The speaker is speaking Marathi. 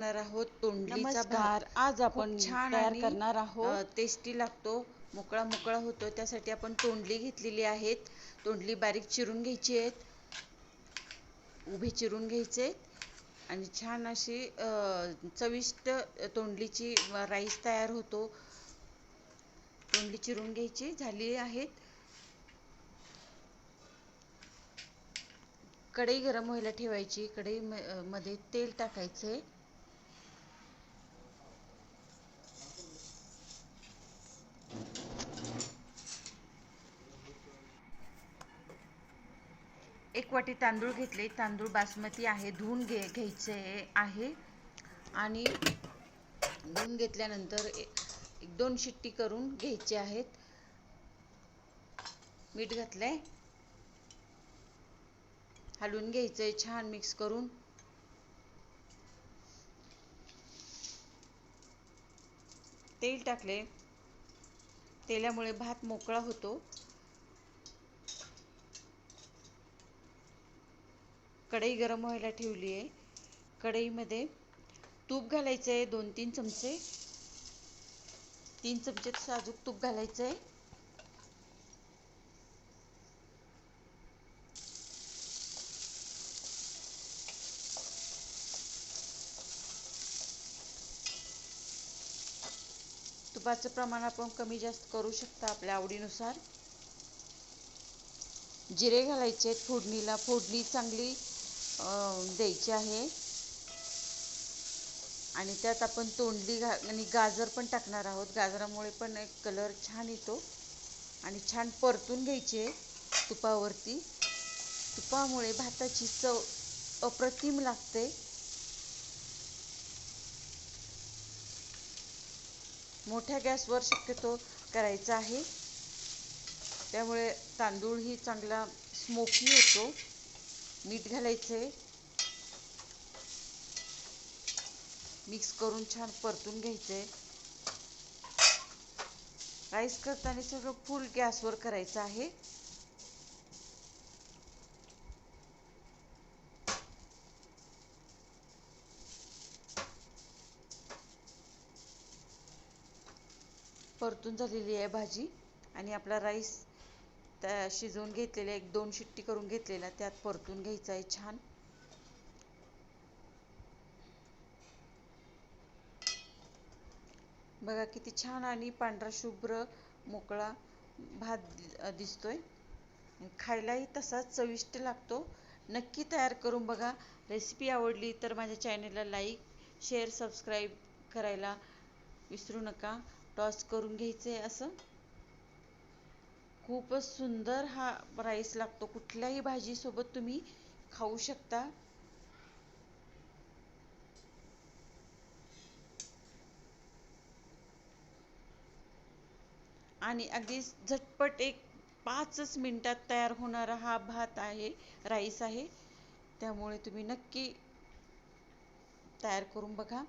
करणार आहोत. तोंडलीचा भात आज आपण छान तयार करणार आहोत. टेस्टी लागतो. मोकळा मोकळा होतो. त्यासाठी आपण तोंडली घेतलेली आहेत. तोंडली बारीक चिरून घ्यायची आहेत. उभे चिरून घ्यायचे आणि छान अशी चविष्ट तोंडलीची राईस तयार होतो. तोंडली चिरून घ्यायची. झाली आहेत. कढई गरम व्हायला ठेवायची. कढई मध्ये तेल टाकायचे. एक वाटी तांदूळ घेतले. तांदूळ बासमती आहे धुवून घे घ्यायचे आहे. आणि धुवून घेतल्यानंतर एक दोन शिट्टी करून घ्यायचे आहेत. मीठ घातलंय. हलवून घ्यायचंय छान मिक्स करून. तेल टाकले तेलामुळे भात मोकळा होतो. कढई गरम व्हायला ठेवली आहे. कढईमध्ये तूप घालायचं आहे दोन तीन चमचे. तीन चमचे साजूक तूप घालायचं आहे. तुपाचं प्रमाण आपण कमी जास्त करू शकता आपल्या आवडीनुसार. जिरे घालायचे आहेत फोडणीला. फोडणी चांगली द्यायची आहे. आणि त्यात आपण तोंडली घा आणि गाजर पण टाकणार आहोत. गाजरामुळे पण एक कलर छान येतो. आणि छान परतून घ्यायचे तुपावरती. तुपामुळे भाताची चव अप्रतिम लागते. मोठ्या गॅसवर शक्यतो करायचा आहे. त्यामुळे तांदूळही चांगला स्मोकी होतो. मीठ घालायचे. मिक्स करून छान परतून घ्यायचे. राईस करताना सगळं फुल गॅसवर करायचं आहे. परतून झालेली आहे भाजी आणि आपला राईस त्या शिजवून घेतलेल्या एक दोन शिट्टी करून घेतलेला त्यात परतून घ्यायचा आहे छान. बघा किती छान आणि पांढरा शुभ्र मोकळा भात दिसतोय. खायलाही तसाच चविष्ट लागतो. नक्की तयार करून बघा. रेसिपी आवडली तर माझ्या चॅनलला लाईक शेअर सबस्क्राईब करायला विसरू नका. टॉस करून घ्यायचं आहे असं. खूपच सुंदर हा राईस लागतो. कुठल्याही भाजीसोबत तुम्ही खाऊ शकता. आणि अगदी झटपट एक पाचच मिनिटात तयार होणारा हा भात आहे राईस आहे. त्यामुळे तुम्ही नक्की तयार करून बघा.